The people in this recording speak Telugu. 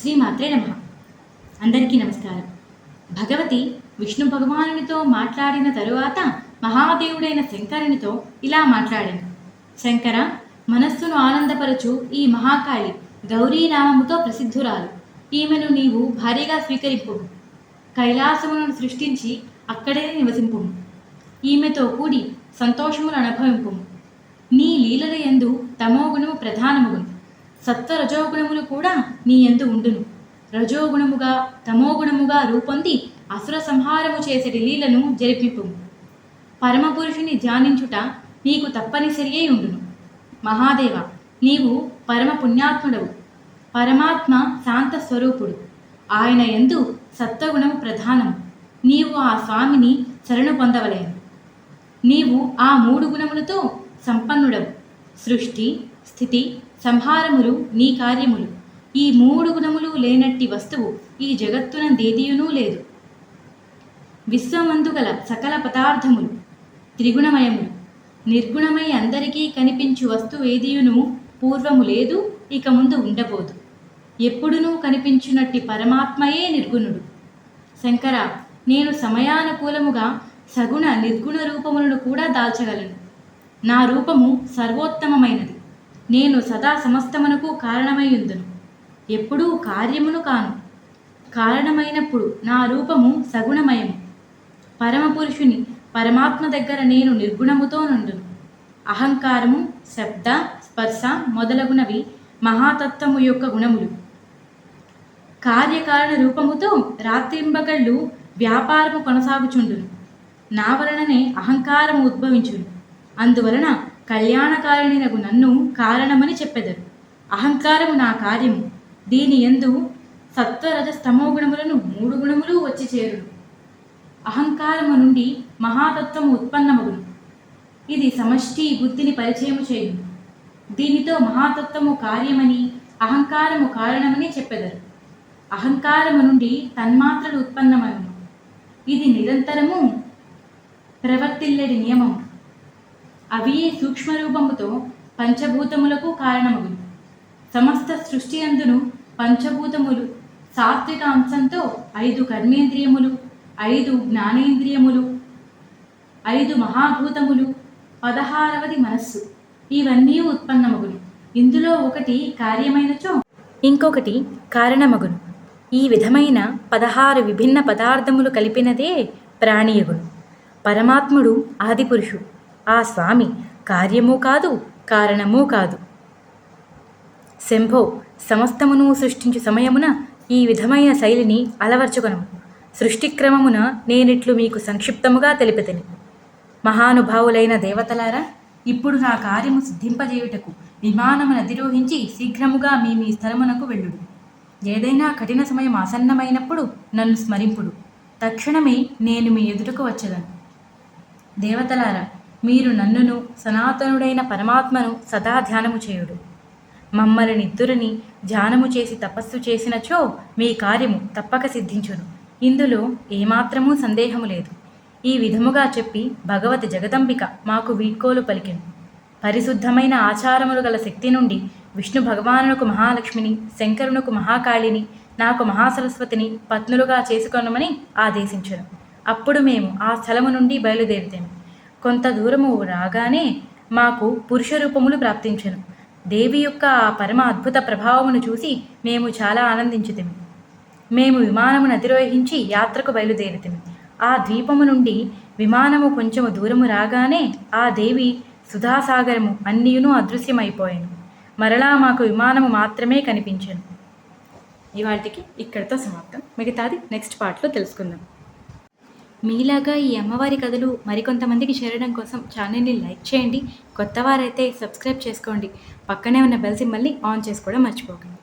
శ్రీమాత్రే నమ. అందరికీ నమస్కారం. భగవతి విష్ణు భగవానునితో మాట్లాడిన తరువాత మహాదేవుడైన శంకరునితో ఇలా మాట్లాడాను శంకర మనస్సును ఆనందపరచు ఈ మహాకాళి గౌరీ నామముతో ప్రసిద్ధురాలు. ఈమెను నీవు భారీగా స్వీకరింపు కైలాసములను సృష్టించి అక్కడే నివసింపు ఈమెతో కూడి సంతోషములు అనుభవింపు నీ లీలల యందు తమోగుణము ప్రధానముగును. సత్వ రజోగుణములు కూడా నీ యందు ఉండును. రజోగుణముగా తమోగుణముగా రూపొంది అసుర సంహారము చేసే లీలను జరిపింపు. పరమపురుషుని ధ్యానించుట నీకు తప్పనిసరియే ఉండును. మహాదేవ నీవు పరమ పుణ్యాత్ముడవు పరమాత్మ శాంత స్వరూపుడు. ఆయన ఎందు సత్వగుణం ప్రధానం నీవు ఆ స్వామిని శరణు పొందవలేను. నీవు ఆ మూడు గుణములతో సంపన్నుడవు. సృష్టి స్థితి సంహారములు నీ కార్యములు. ఈ మూడు గుణములు లేనట్టి వస్తువు ఈ జగత్తున దేదీయునూ లేదు విశ్వమందుగల సకల పదార్థములు త్రిగుణమయములు. నిర్గుణమై అందరికీ కనిపించు వస్తువు ఏదియును పూర్వము లేదు ఇక ముందు ఉండబోదు. ఎప్పుడునూ కనిపించునట్టి పరమాత్మయే నిర్గుణుడు. శంకర నేను సమయానుకూలముగా సగుణ నిర్గుణ రూపములను కూడా దాల్చగలను. నా రూపము సర్వోత్తమమైనది. నేను సదా సమస్తమునకు కారణమైయుందును. ఎప్పుడూ కార్యమును కాను. కారణమైనప్పుడు నా రూపము సగుణమయము. పరమపురుషుని పరమాత్మ దగ్గర నేను నిర్గుణముతో నుండును. అహంకారము శబ్ద స్పర్శ మొదలగునవి మహాతత్వము యొక్క గుణములు. కార్యకారణ రూపముతో రాత్రింబగళ్ళు వ్యాపారము కొనసాగుచుండును. నా వలననే అహంకారము ఉద్భవించును. అందువలన కళ్యాణకారిణినగు నన్ను కారణమని చెప్పెదరు. అహంకారము నా కార్యము. దీని ఎందు సత్వరజ స్తమో గుణములను మూడు గుణములు వచ్చి చేరును. అహంకారము నుండి మహాతత్వము ఉత్పన్నమగును. ఇది సమష్టి బుద్ధిని పరిచయము చేయును. దీనితో మహాతత్వము కార్యమని అహంకారము కారణమని చెప్పెదరు. అహంకారము నుండి తన్మాత్రలు ఉత్పన్నమగును. ఇది నిరంతరము ప్రవర్తిల్లడి నియమము. అవియే సూక్ష్మరూపముతో పంచభూతములకు కారణమగును. సమస్త సృష్టి అందును పంచభూతములు సాత్విక అంశంతో ఐదు కర్మేంద్రియములు ఐదు జ్ఞానేంద్రియములు ఐదు మహాభూతములు పదహారవది మనస్సు. ఇవన్నీ ఉత్పన్నమగును. ఇందులో ఒకటి కార్యమైనచో ఇంకొకటి కారణమగును. ఈ విధమైన పదహారు విభిన్న పదార్థములు కలిపినదే ప్రాణియగును. పరమాత్ముడు ఆదిపురుషుడు. ఆ స్వామి కార్యము కాదు కారణము కాదు. శంభో సమస్తమును సృష్టించు సమయమున ఈ విధమైన శైలిని అలవర్చుకొనము. సృష్టిక్రమమున నేనిట్లు మీకు సంక్షిప్తముగా తెలిపితని మహానుభావులైన దేవతలారా ఇప్పుడు నా కార్యము సిద్ధింపజేయుటకు విమానమును అధిరోహించి శీఘ్రముగా మీ మీ స్థలమునకు వెళ్ళుడు ఏదైనా కఠిన సమయం ఆసన్నమైనప్పుడు నన్ను స్మరింపుడు. తక్షణమే నేను మీ ఎదుటకు వచ్చేదను. దేవతలారా మీరు నన్నును సనాతనుడైన పరమాత్మను సదా ధ్యానము చేయుడు. మమ్మల్ని నిద్దురని ధ్యానము చేసి తపస్సు చేసినచో మీ కార్యము తప్పక సిద్ధించును. ఇందులో ఏమాత్రమూ సందేహము లేదు. ఈ విధముగా చెప్పి భగవతి జగదంబిక మాకు వీడ్కోలు పలికెను. పరిశుద్ధమైన ఆచారములు గల శక్తి నుండి విష్ణు భగవానునకు మహాలక్ష్మిని శంకరునకు మహాకాళిని నాకు మహాసరస్వతిని పత్నులుగా చేసుకొనమని ఆదేశించను. అప్పుడు మేము ఆ స్థలము నుండి బయలుదేరితేము కొంత దూరము రాగానే మాకు పురుష రూపములు ప్రాప్తించను. దేవి యొక్క ఆ పరమ అద్భుత ప్రభావమును చూసి మేము చాలా ఆనందించుతేము. మేము విమానమును అధిరోహించి యాత్రకు బయలుదేరితిమి. ఆ ద్వీపము నుండి విమానము కొంచెము దూరము రాగానే ఆ దేవి సుధాసాగరము అన్నియును అదృశ్యమైపోయాను. మరలా మాకు విమానము మాత్రమే కనిపించాను. ఇవాటికి ఇక్కడితో సమాప్తం. మిగతాది నెక్స్ట్ పార్ట్లో తెలుసుకుందాం. మీలాగా ఈ అమ్మవారి కథలు మరికొంతమందికి చేరడం కోసం ఛానల్ని లైక్ చేయండి. కొత్త వారైతే సబ్స్క్రైబ్ చేసుకోండి. పక్కనే ఉన్న బెల్ సింబల్ని ఆన్ చేసుకోవడం మర్చిపోకండి.